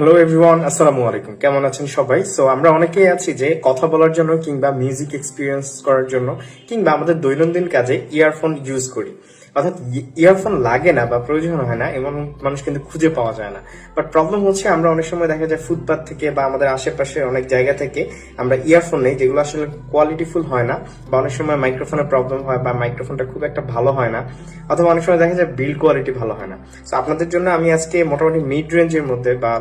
Hello everyone আসসালামু আলাইকুম কেমন আছেন সবাই? সো আমরা অনেকেই আছি যে কথা বলার জন্য কিংবা মিউজিক এক্সপিরিয়েন্স করার জন্য কিংবা আমাদের দৈনন্দিন কাজে ইয়ারফোন ইউজ করি। অর্থাৎ ইয়ারফোন লাগে না বা প্রয়োজন হয় না এমন মানুষ কিন্তু খুঁজে পাওয়া যায় না। বাট প্রবলেম হচ্ছে আমরা অনেক সময় দেখা যায় ফুটপাথ থেকে বা আমাদের আশেপাশে অনেক জায়গা থেকে আমরা ইয়ারফোন নেই, যেগুলো আসলে কোয়ালিটিফুল হয় না, বা অনেক সময় মাইক্রোফোনের প্রবলেম হয় বা মাইক্রোফোনটা খুব একটা ভালো হয় না, অথবা অনেক সময় দেখা যায় বিল্ড কোয়ালিটি ভালো হয় না। তো আপনাদের জন্য আমি আজকে মোটামুটি মিড রেঞ্জের মধ্যে বা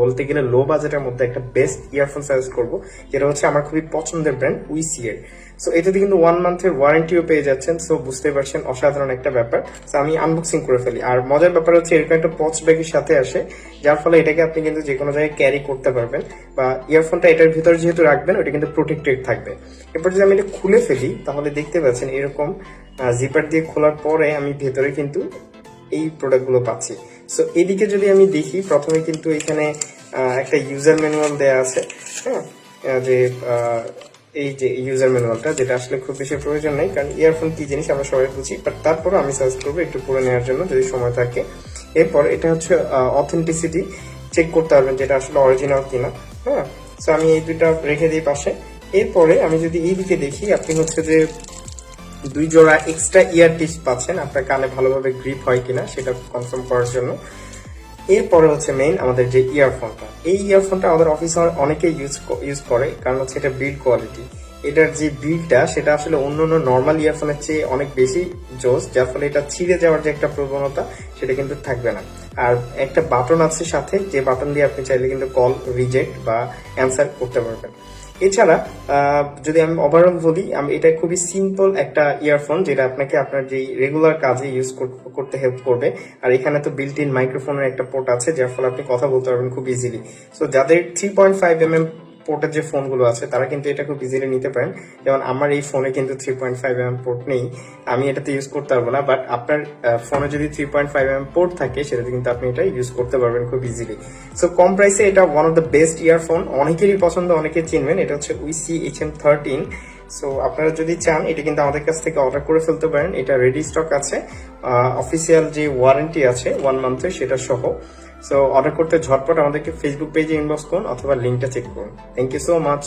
বলতে গেলে লো বাজেটের মধ্যে একটা বেস্ট ইয়ারফোন সাজেস্ট করব, যেটা হচ্ছে আমার খুবই পছন্দের ব্র্যান্ড উইসি এর সো এটাতে কিন্তু ওয়ান মান্থের ওয়ারেন্টিও পেয়ে যাচ্ছেন। সো বুঝতে পারছেন, অসাধারণ একটা ব্যাপার। সো আমি আনবক্সিং করে ফেলি। আর মজার ব্যাপার হচ্ছে, এরকম একটা পচ ব্যাগের সাথে আসে, যার ফলে এটাকে আপনি কিন্তু যে কোনো জায়গায় ক্যারি করতে পারবেন বা ইয়ারফোনটা এটার ভিতরে যেহেতু রাখবেন, ওটা কিন্তু প্রোটেক্টেড থাকবে। এরপর যদি আমি এটা খুলে ফেলি, তাহলে দেখতে পাচ্ছেন এরকম জিপার দিয়ে খোলার পরে আমি ভেতরে কিন্তু এই প্রোডাক্টগুলো পাচ্ছি। সো এদিকে যদি আমি দেখি, প্রথমে কিন্তু এখানে একটা ইউজার ম্যানুয়াল দেয়া আছে হ্যাঁ? যে এই যে ইউজার ম্যানুয়ালটা যেটা আসলে খুব বেশি প্রয়োজন নেই, কারণ ইয়ারফোন কি জিনিস আমরা সবাই বুঝি বাট তারপরও আমি সার্চ করব একটু পড়ে নেওয়ার জন্য যদি সময় থাকে। এরপর এটা হচ্ছে অথেন্টিসিটি চেক করতে পারবেন যেটা আসলে অরিজিনাল কিনা হ্যাঁ? সো আমি এই দুইটা রেখে দিই পাশে। এরপরে আমি যদি এই দিকে দেখি, আপনি হচ্ছে যে দুই জোড়া এক্সট্রা ইয়ার টিপস পাচ্ছেন, আপনার কানে ভালোভাবে গ্রিপ হয় কিনা, সেটা কনফার্ম করার জন্য। এরপরে হচ্ছে মেইন আমাদের যে ইয়ারফোনটা এই ইয়ারফোনটা আমাদের অফিসে অনেকে ইউজ ইউজ করে, কারণ হচ্ছে এটা বিল্ড কোয়ালিটি এটার যে বিলটা সেটা আসলে অন্য অন্য নর্মাল ইয়ারফোনের চেয়ে অনেক বেশি জোস, যার ফলে এটা ছিঁড়ে যাওয়ার যে একটা প্রবণতা, সেটা কিন্তু থাকবে না। আর একটা বাটন আছে সাথে, যে বাটন দিয়ে আপনি চাইলে কিন্তু কল রিজেক্ট বা অ্যান্সার করতে পারবেন। এছাড়া যদি আমি ওভারঅল বলি, আমি, এটা খুবই সিম্পল একটা ইয়ারফোন যেটা আপনাকে আপনার যে রেগুলার কাজে ইউজ করতে হেল্প করবে। আর এখানে তো বিল্ট ইন মাইক্রোফোনের একটা পোর্ট আছে, যার ফলে আপনি কথা বলতে পারবেন খুব ইজিলি সো যাদের three point five M M পোর্টের যে ফোনগুলো আছে, তারা কিন্তু এটা খুব ইজিলি নিতে পারেন। যেমন আমার এই ফোনে কিন্তু three point five M port নেই। আমি এটাতে ইউজ করতে পারব না বাট আপনার ফোনে যদি three point five M port থাকে, সেটাতে কিন্তু আপনি এটা ইউজ করতে পারবেন খুব ইজিলি সো কম প্রাইসে এটা one of the best earphone অনেকেরই পছন্দ, অনেকে চিনবেন। এটা হচ্ছে we C H M thirteen so আপনারা যদি চান, এটা কিন্তু আমাদের কাছ থেকে অর্ডার করে ফেলতে পারেন। এটা রেডি স্টক আছে। অফিসিয়াল যে ওয়ারেন্টি আছে ওয়ান মান্থের সেটা সহ। সো অর্ডার করতে ঝটপট আমাদেরকে ফেসবুক পেজে ইনবক্স করুন অথবা লিঙ্কটা চেক করুন। Thank you so much